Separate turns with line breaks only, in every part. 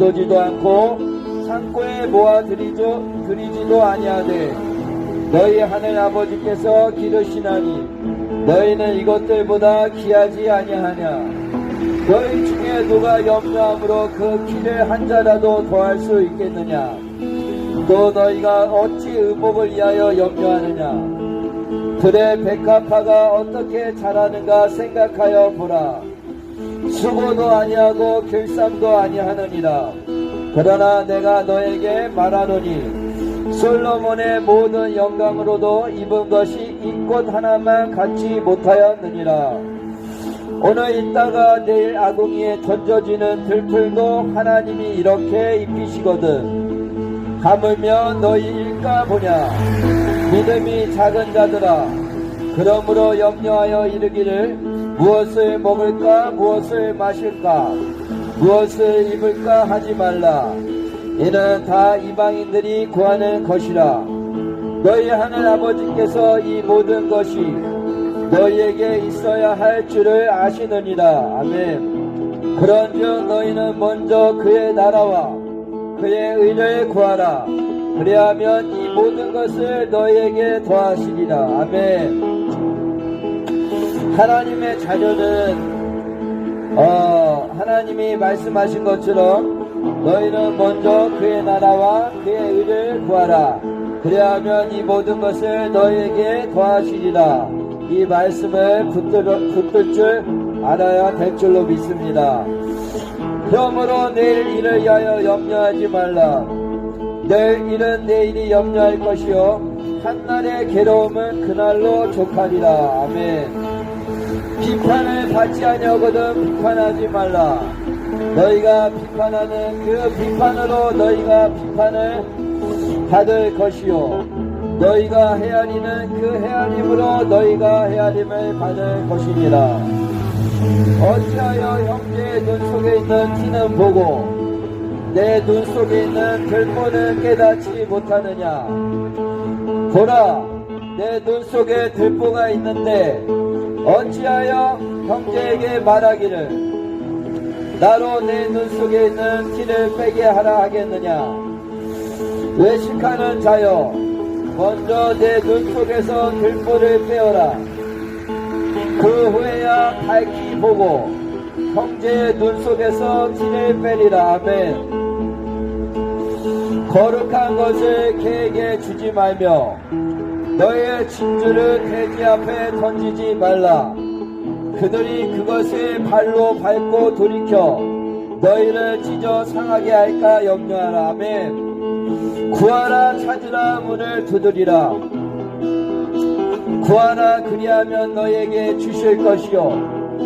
가둬지도 않고 창고에 모아 들이죠, 들이지도 아니하되 너희 하늘 아버지께서 기르시나니 너희는 이것들보다 귀하지 아니하냐? 너희 중에 누가 염려함으로 그 키를 한 자라도 더할 수 있겠느냐? 또 너희가 어찌 의복을 위하여 염려하느냐? 그의 백합화가 어떻게 자라는가 생각하여 보라 수고도 아니하고 결삼도 아니하느니라. 그러나 내가 너에게 말하노니 솔로몬의 모든 영광으로도 입은 것이 이꽃 하나만 갖지 못하였느니라. 오늘 있다가 내일 아궁이에 던져지는 들풀도 하나님이 이렇게 입히시거든. 하물며 너희 일까 보냐? 믿음이 작은 자들아 그러므로 염려하여 이르기를 무엇을 먹을까? 무엇을 마실까? 무엇을 입을까? 하지 말라. 이는 다 이방인들이 구하는 것이라. 너희 하늘 아버지께서 이 모든 것이 너희에게 있어야 할 줄을 아시느니라. 아멘. 그런즉 너희는 먼저 그의 나라와 그의 의를 구하라. 그리하면 이 모든 것을 너희에게 더하시리라. 아멘 하나님의 자녀는 어, 하나님이 말씀하신 것처럼 너희는 먼저 그의 나라와 그의 의를 구하라. 그리하면 이 모든 것을 너희에게 더하시리라. 이 말씀을 붙들, 붙들 줄 알아야 될 줄로 믿습니다. 그러므로 내일 일을 위하여 염려하지 말라. 내일 일은 내일이 염려할 것이요. 한날의 괴로움은 그날로 족하리라. 아멘 비판을 받지 아니하거든 비판하지 말라. 너희가 비판하는 그 비판으로 너희가 비판을 받을 것이요. 너희가 헤아리는 그 헤아림으로 너희가 헤아림을 받을 것이니라 어찌하여 형제의 눈 속에 있는 티는 보고 내 눈 속에 있는 들보는 깨닫지 못하느냐? 보라 내 눈 속에 들보가 있는데 어찌하여 형제에게 말하기를 나로 내 눈 속에 있는 티를 빼게 하라 하겠느냐? 외식하는 자여 먼저 내 눈 속에서 들보를 빼어라. 그 후에야 밝히 보고 형제의 눈 속에서 티를 빼리라. 아멘. 거룩한 것을 개에게 주지 말며 너의 진주를 돼지 앞에 던지지 말라. 그들이 그것을 발로 밟고 돌이켜 너희를 찢어 상하게 할까 염려하라. 아멘. 구하라 찾으라 문을 두드리라. 구하라 그리하면 너에게 주실 것이요.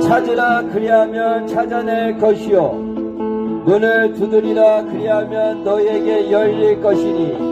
찾으라 그리하면 찾아낼 것이요. 문을 두드리라 그리하면 너에게 열릴 것이니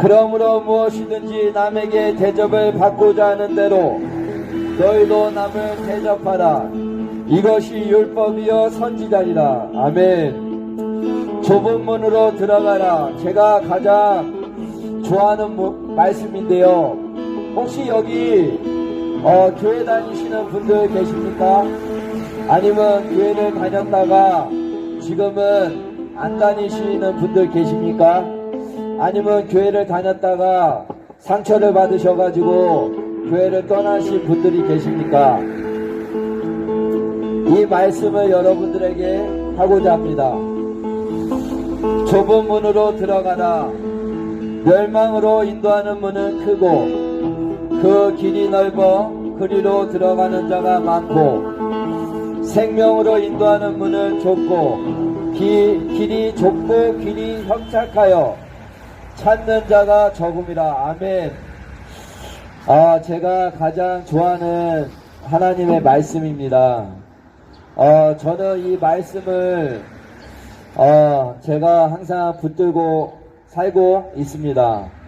그러므로 무엇이든지 남에게 대접을 받고자 하는 대로 너희도 남을 대접하라. 이것이 율법이요 선지자리라. 아멘. 좁은 문으로 들어가라. 제가 가장 좋아하는 무- 말씀인데요. 혹시 여기 어, 교회 다니시는 분들 계십니까? 아니면 교회를 다녔다가 지금은 안 다니시는 분들 계십니까? 아니면 교회를 다녔다가 상처를 받으셔가지고 교회를 떠나신 분들이 계십니까? 이 말씀을 여러분들에게 하고자 합니다. 좁은 문으로 들어가라. 멸망으로 인도하는 문은 크고 그 길이 넓어 그리로 들어가는 자가 많고 생명으로 인도하는 문은 좁고 기- 길이 좁고 길이 협착하여 찾는 자가 적음이라. 아멘. 아 제가 가장 좋아하는 하나님의 말씀입니다. 어 저는 이 말씀을 어, 제가 항상 붙들고 살고 있습니다.